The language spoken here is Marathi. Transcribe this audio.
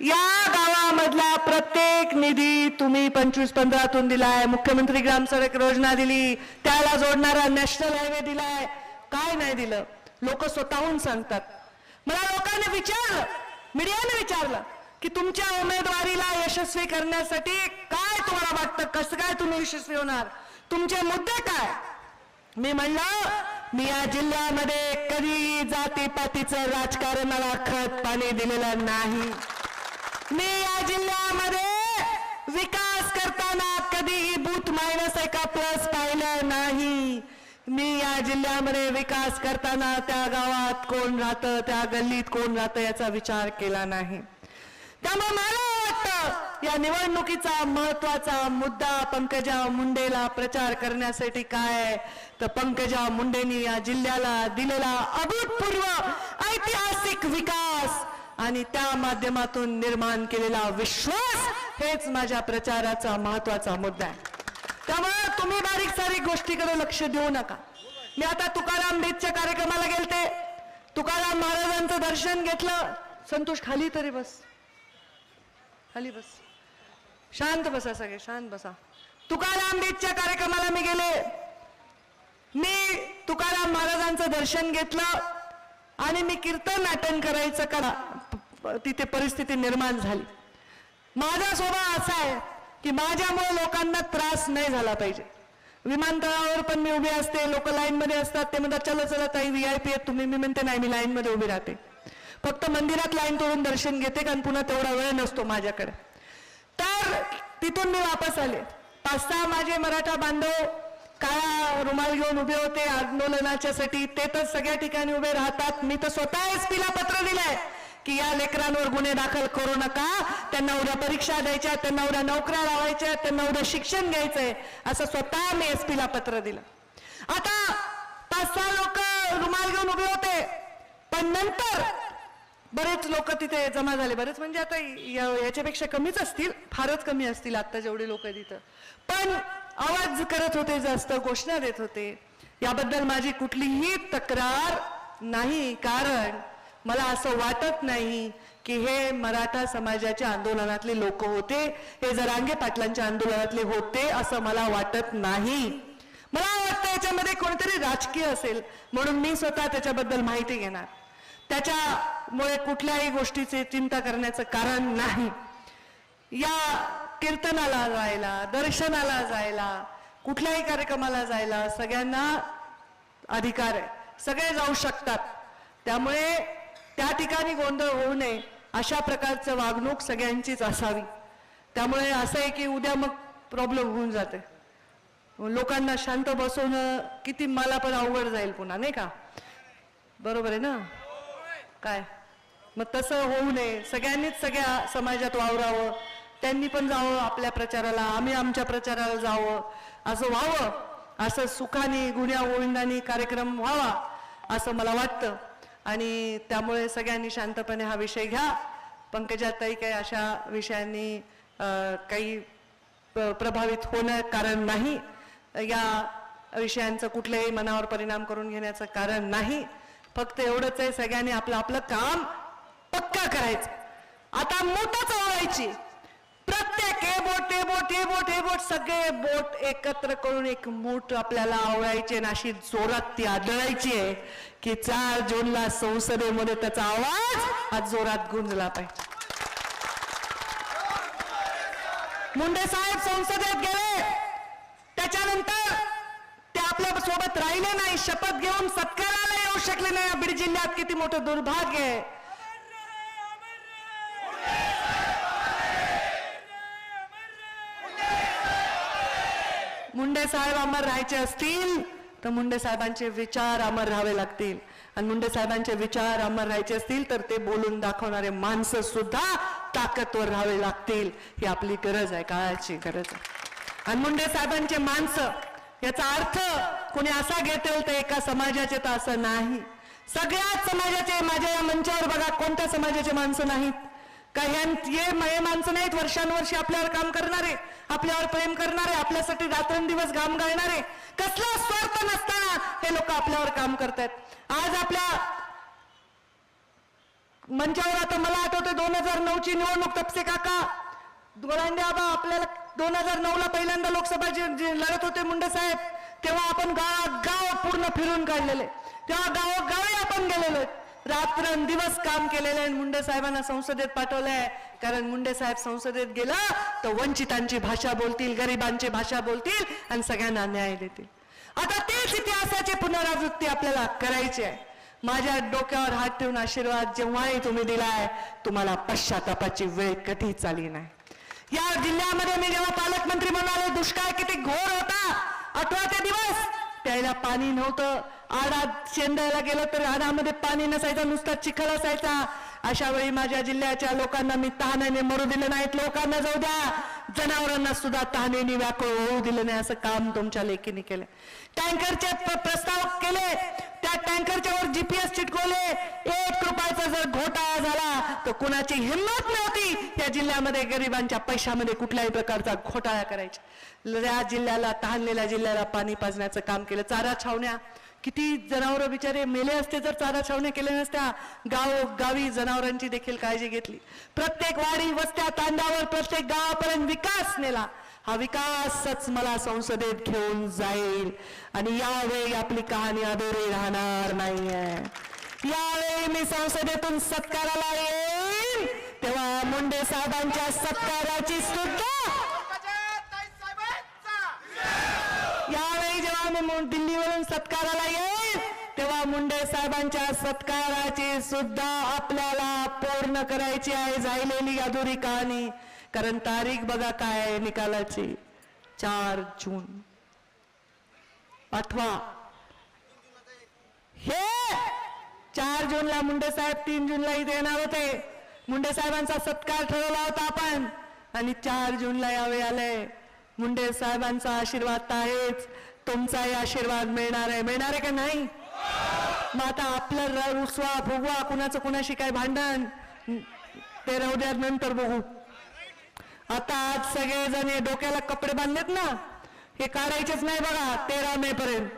या गावामधला प्रत्येक निधी तुम्ही पंचवीस पंधरातून दिलाय. मुख्यमंत्री ग्राम सडक योजना दिली. त्याला जोडणारा नॅशनल हायवे दिलाय. काय नाही दिलं? लोक स्वतःहून सांगतात. मला लोकांनी विचारलं मीडियाने विचारलं की तुमच्या उमेदवारीला यशस्वी करण्यासाठी काय तुम्हाला वाटतं? कसं काय तुम्ही यशस्वी होणार? तुमचे मुद्दे काय? मी म्हणलं मी या जिल्ह्यामध्ये कधी जातीपातीचं राजकारणाला खत पाणी दिलेलं नाही. मी या जिल्ह्यामध्ये विकास करताना कधीही बूथ मायनस एका प्लस पाहिलं नाही. मी या जिल्ह्यामध्ये विकास करताना त्या गावात कोण राहतं त्या गल्लीत कोण राहतं याचा विचार केला नाही. त्यामुळे मला वाटतं या निवडणुकीचा महत्त्वाचा मुद्दा पंकजा मुंडेला प्रचार करण्यासाठी काय तर पंकजा मुंडेनी या जिल्ह्याला दिलेला अभूतपूर्व ऐतिहासिक विकास आणि त्या माध्यमातून निर्माण केलेला विश्वास हेच माझ्या प्रचाराचा महत्त्वाचा मुद्दा आहे. त्यामुळे तुम्ही बारीक सारीक गोष्टीकडे लक्ष देऊ नका. मी आता तुकाराम बेदच्या कार्यक्रमाला गेलते. तुकाराम महाराजांचं दर्शन घेतलं. संतोष खाली तरी बस. खाली बस. शांत बसा सगळे शांत बसा. तुकाराम बेदच्या कार्यक्रमाला मी गेले. मी तुकाराम महाराजांचं दर्शन घेतलं. आणि मी कीर्तन नाटन करायचं करा तिथे परिस्थिती निर्माण झाली. माझा स्वभाव असा आहे की माझ्यामुळे लोकांना त्रास नाही झाला पाहिजे. विमानतळावर पण मी उभी असते लोक लाईनमध्ये असतात ते म्हणतात चला चला ताई व्ही आय पी आहेत तुम्ही. मी म्हणते नाही मी लाईनमध्ये उभी राहते. फक्त मंदिरात लाईन तोडून दर्शन घेते कारण पुन्हा तेवढा वेळ नसतो माझ्याकडे. तर तिथून मी वापस आले. पाच सहा माझे मराठा बांधव काळा रुमाल घेऊन उभे होते आंदोलनाच्यासाठी. ते तर सगळ्या ठिकाणी उभे राहतात. मी तर स्वतः एस पीला पत्र दिलंय. की या लेकरांवर गुन्हे दाखल करू नका. त्यांना उद्या परीक्षा द्यायच्या त्यांना उद्या नोकऱ्या लावायच्या त्यांना उद्या शिक्षण घ्यायचंय असं स्वतः मी एस पी ला पत्र दिलं. आता पाच सहा लोक रुमाल घेऊन उभे होते पण नंतर बरेच लोक तिथे जमा झाले. बरेच म्हणजे आता याच्यापेक्षा कमीच असतील फारच कमी असतील आता जेवढे लोक तिथं. पण आवाज करत होते जास्त घोषणा देत होते. याबद्दल माझी कुठलीही तक्रार नाही कारण मला असं वाटत नाही की हे मराठा समाजाच्या आंदोलनातले लोक होते हे जरांगे पाटलांच्या आंदोलनातले होते असं मला वाटत नाही. मला वाटतं याच्यामध्ये कोणतरी राजकीय असेल म्हणून मी स्वतः त्याच्याबद्दल माहिती घेणार. त्याच्यामुळे कुठल्याही गोष्टीची चिंता करण्याचं कारण नाही. या कीर्तनाला जायला दर्शनाला जायला कुठल्याही कार्यक्रमाला जायला सगळ्यांना अधिकार आहे. सगळे जाऊ शकतात. त्यामुळे त्या ठिकाणी गोंधळ होऊ नये अशा प्रकारचं वागणूक सगळ्यांचीच असावी. त्यामुळे असं आहे की उद्या मग प्रॉब्लेम होऊन जाते. लोकांना शांत बसवणं किती मला पण अवघड जाईल पुन्हा नाही का? बरोबर आहे ना? काय? मग तसं होऊ नये. सगळ्यांनीच सगळ्या समाजात वावरावं. त्यांनी पण जावं आपल्या प्रचाराला. आम्ही आमच्या प्रचाराला जावं. असं व्हावं. असं सुखाने गुन्ह्या गोविंदानी कार्यक्रम व्हावा असं मला वाटतं. आणि त्यामुळे सगळ्यांनी शांतपणे हा विषय घ्या. पंकजाताई काही अशा विषयांनी काही प्रभावित होणं कारण नाही. या विषयांचं कुठल्याही मनावर परिणाम करून घेण्याचं कारण नाही. फक्त एवढंच आहे सगळ्यांनी आपलं आपलं काम पक्का करायचं. आता मोठंच ओळायची बोट हे बोट हे बोट हे बोट. सगळे बोट एकत्र करून एक मूठ आपल्याला आवडायचे आणि अशी जोरात ती आदळायची आहे की चार जूनला संसदेमध्ये त्याचा आवाज हा जोरात गुंजला पाहिजे. मुंडे साहेब संसदेत गेले. त्याच्यानंतर ते आपल्यासोबत राहिले नाही. शपथ घेऊन सत्काराला येऊ शकले नाही. बीड जिल्ह्यात किती मोठं दुर्भाग्य आहे. मुंडे साहेब अमर राहायचे असतील तर मुंडे साहेबांचे विचार अमर राहावे लागतील. आणि मुंडे साहेबांचे विचार अमर राहायचे असतील तर ते बोलून दाखवणारे माणसं सुद्धा ताकदवर राहावे लागतील. ही आपली गरज आहे काळाची गरज आहे. आणि मुंडे साहेबांचे माणसं याचा अर्थ कोणी असा घेतील तर एका समाजाचे तर असं नाही. सगळ्याच समाजाचे माझ्या या मंचावर बघा कोणत्या समाजाचे माणसं नाहीत? का ह्यां- हे माणसं नाहीत वर्षानुवर्षे आपल्यावर काम करणारे आपल्यावर प्रेम करणारे आपल्यासाठी रात्रंदिवस घाम गाळणारे कसला स्वार्थ नसताना हे लोक आपल्यावर काम करतायत. आज आपल्या मंचावर आता मला आठवते दोन हजार नऊची निवडणूक तपसे काका गोलांडे आबा आपल्याला दोन हजार नऊ ला पहिल्यांदा लोकसभा जे लढत होते मुंडे साहेब तेव्हा आपण गाव गाव पूर्ण फिरून काढलेले. तेव्हा गावोगावी आपण गेलेलो रात्रंदिवस काम केलेलं आहे. मुंडे साहेबांना संसदेत पाठवलंय. कारण मुंडे साहेब संसदेत गेलं तर वंचितांची भाषा बोलतील गरिबांची भाषा बोलतील आणि सगळ्यांना न्याय देतील. आता तेच इतिहासाची पुनरावृत्ती आपल्याला करायची आहे. माझ्या डोक्यावर हात ठेवून आशीर्वाद जेव्हाही तुम्ही दिलाय तुम्हाला पश्चातापाची वेळ कधीच आली नाही. या जिल्ह्यामध्ये मी जेव्हा पालकमंत्री म्हणाले दुष्काळ किती घोर होता आठवाचे दिवस प्यायला पाणी नव्हतं आडात शेंदायला गेलं तर आडामध्ये पाणी नसायचं नुसता चिखल असायचा. अशा वेळी माझ्या जिल्ह्याच्या लोकांना मी तहानेने मरू दिलं नाहीत. लोकांना जाऊ द्या. जनावरांना सुद्धा तहानेने व्याकुळ होऊ दिलं नाही असं काम तुमच्या लेखीने केलं. टँकरचे प्रस्ताव केले. त्या टँकरच्या वर जीपीएस चिटकवले. एक रुपयाचा जर घोटाळा झाला तर कुणाची हिंमत नव्हती. या जिल्ह्यामध्ये गरिबांच्या पैशामध्ये कुठल्याही प्रकारचा घोटाळा करायचा. या जिल्ह्याला तहानलेल्या जिल्ह्याला पाणी पाजण्याचं काम केलं. चारा छावण्या किती जनावर बिचारे मेले असते जर चारा छावण्या केल्या नसत्या गाव गावी जनावरांची देखील काळजी घेतली. प्रत्येक वाडी वस्त्या तांडावर प्रत्येक गावापर्यंत विकास नेला. हा विकासच मला संसदेत घेऊन जाईल. आणि यावेळी आपली कहाणी अधुरी राहणार नाहीये. यावेळी मी संसदेतून सत्काराला येईल. तेव्हा मुंडे साहेबांच्या सत्काराची सुद्धा यावेळी जेव्हा दिल्लीवरून सत्काराला येईल. तेव्हा मुंडे साहेबांच्या सत्काराची सुद्धा आपल्याला पूर्ण करायची आहे झालेली अधुरी कहाणी. कारण तारीख बघा काय निकालाची. चार जून. आठवा हे! चार जूनला मुंडे साहेब तीन जूनला इथे येणार होते. मुंडे साहेबांचा सत्कार ठरवला होता आपण. आणि चार जूनला यावे आले. मुंडे साहेबांचा आशीर्वाद आहेच. तुमचाही आशीर्वाद मिळणार आहे. मिळणार आहे का नाही? मग आता आपलं र- रुसवा भोगवा कुणाचं कुणाशी काय भांडण? ते राहू द्या नंतर बघू. आता आज सगळेजण हे डोक्याला कपडे बांधलेत ना हे काढायचेच नाही बघा तेरा मे पर्यंत.